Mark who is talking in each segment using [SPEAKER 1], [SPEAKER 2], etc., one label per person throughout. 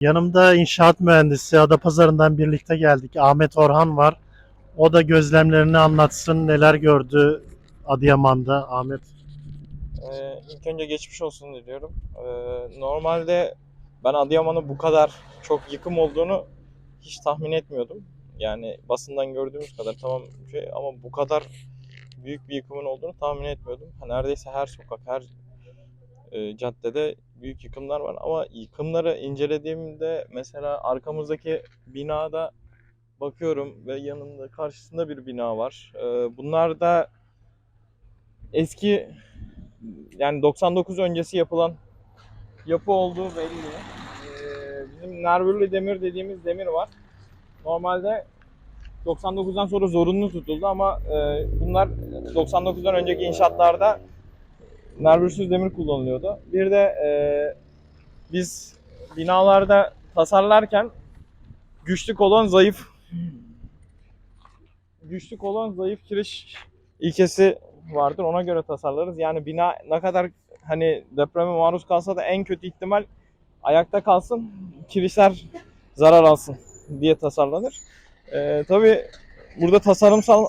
[SPEAKER 1] Yanımda inşaat mühendisi Adapazarı'ndan birlikte geldik. Ahmet Orhan var. O da gözlemlerini anlatsın. Neler gördü Adıyaman'da Ahmet.
[SPEAKER 2] Ee, ilk önce geçmiş olsun diliyorum. Ee, normalde ben Adıyaman'ın bu kadar çok yıkım olduğunu hiç tahmin etmiyordum. Yani basından gördüğümüz kadar tamam şey ama bu kadar büyük bir yıkımın olduğunu tahmin etmiyordum. Neredeyse her sokak, her e, caddede büyük yıkımlar var ama yıkımları incelediğimde mesela arkamızdaki binada bakıyorum ve yanında karşısında bir bina var. Ee, bunlar da eski yani 99 öncesi yapılan yapı olduğu belli. Ee, bizim nervürlü demir dediğimiz demir var. Normalde 99'dan sonra zorunlu tutuldu ama e, bunlar 99'dan önceki inşaatlarda nervürsüz demir kullanılıyordu. Bir de e, biz binalarda tasarlarken güçlü kolon zayıf güçlü kolon zayıf kiriş ilkesi vardır. Ona göre tasarlarız. Yani bina ne kadar hani depreme maruz kalsa da en kötü ihtimal ayakta kalsın, kirişler zarar alsın diye tasarlanır. Ee, tabii burada tasarımsal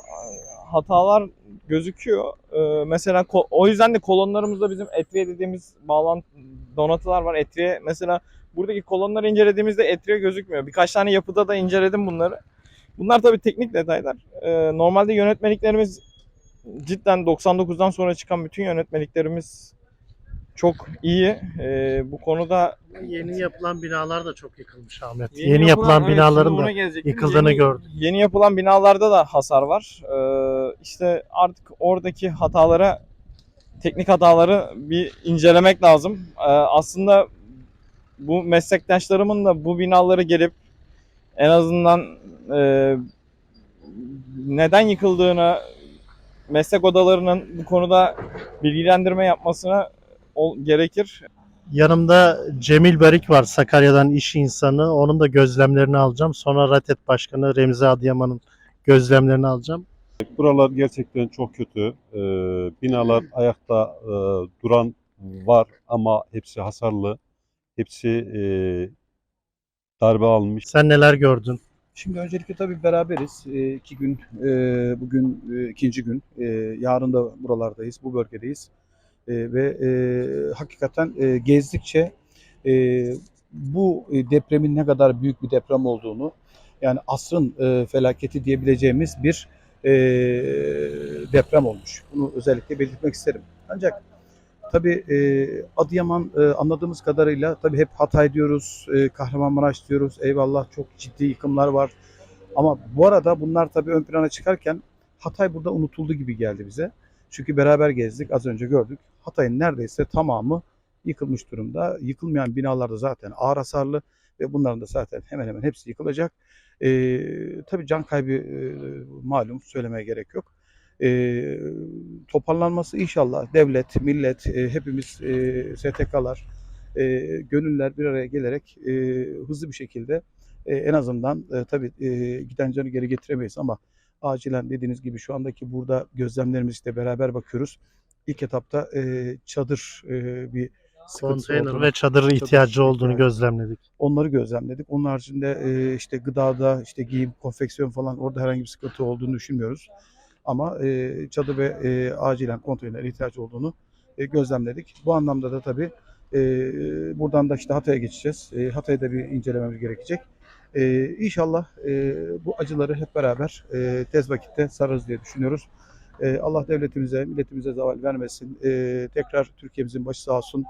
[SPEAKER 2] hatalar gözüküyor. Ee, mesela o yüzden de kolonlarımızda bizim etriye dediğimiz bağlantı donatılar var. Etriye mesela buradaki kolonları incelediğimizde etriye gözükmüyor. Birkaç tane yapıda da inceledim bunları. Bunlar tabii teknik detaylar. Ee, normalde yönetmeliklerimiz cidden 99'dan sonra çıkan bütün yönetmeliklerimiz çok iyi. Ee, bu konuda
[SPEAKER 1] Yeni yapılan binalar da çok yıkılmış Ahmet. Yeni, yapılan,
[SPEAKER 2] evet,
[SPEAKER 1] binaların
[SPEAKER 2] şimdi
[SPEAKER 1] da
[SPEAKER 2] gelecektim.
[SPEAKER 1] yıkıldığını
[SPEAKER 2] Yeni-
[SPEAKER 1] gördüm.
[SPEAKER 2] Yeni yapılan binalarda da hasar var. Ee, işte artık oradaki hatalara, teknik hataları bir incelemek lazım. Ee, aslında bu meslektaşlarımın da bu binaları gelip en azından e, neden yıkıldığını meslek odalarının bu konuda bilgilendirme yapmasına ol- gerekir.
[SPEAKER 1] Yanımda Cemil Barik var Sakarya'dan iş insanı. Onun da gözlemlerini alacağım. Sonra RATET Başkanı Remzi Adıyaman'ın gözlemlerini alacağım.
[SPEAKER 3] Buralar gerçekten çok kötü. Ee, binalar ayakta e, duran var ama hepsi hasarlı. Hepsi e, darbe almış.
[SPEAKER 1] Sen neler gördün?
[SPEAKER 4] Şimdi öncelikle tabii beraberiz. E, iki gün, e, bugün e, ikinci gün. E, yarın da buralardayız, bu bölgedeyiz. E, ve e, hakikaten e, gezdikçe e, bu e, depremin ne kadar büyük bir deprem olduğunu, yani asrın e, felaketi diyebileceğimiz bir e, deprem olmuş. Bunu özellikle belirtmek isterim. Ancak tabii e, Adıyaman e, anladığımız kadarıyla tabii hep Hatay diyoruz, e, Kahramanmaraş diyoruz. Eyvallah çok ciddi yıkımlar var. Ama bu arada bunlar tabii ön plana çıkarken Hatay burada unutuldu gibi geldi bize. Çünkü beraber gezdik, az önce gördük. Hatay'ın neredeyse tamamı yıkılmış durumda. Yıkılmayan binalarda zaten ağır hasarlı ve bunların da zaten hemen hemen hepsi yıkılacak. Ee, tabii can kaybı e, malum söylemeye gerek yok. Ee, toparlanması inşallah devlet, millet, e, hepimiz e, STK'lar, e, gönüller bir araya gelerek e, hızlı bir şekilde e, en azından e, tabii e, giden canı geri getiremeyiz ama acilen dediğiniz gibi şu andaki burada gözlemlerimiz işte beraber bakıyoruz. İlk etapta e, çadır e, bir
[SPEAKER 1] Konteyner
[SPEAKER 4] olduğunu-
[SPEAKER 1] ve çadır ihtiyacı olduğunu
[SPEAKER 4] evet.
[SPEAKER 1] gözlemledik.
[SPEAKER 4] Onları gözlemledik. Onun haricinde e, işte gıdada, işte giyim, konfeksiyon falan orada herhangi bir sıkıntı olduğunu düşünmüyoruz. Ama e, çadır ve e, acilen konteyner ihtiyacı olduğunu e, gözlemledik. Bu anlamda da tabii e, buradan da işte Hatay'a geçeceğiz. E, Hatay'da bir incelememiz gerekecek. E, inşallah e, bu acıları hep beraber e, tez vakitte sararız diye düşünüyoruz. E, Allah devletimize, milletimize zaval vermesin. E, tekrar Türkiye'mizin başı sağ olsun.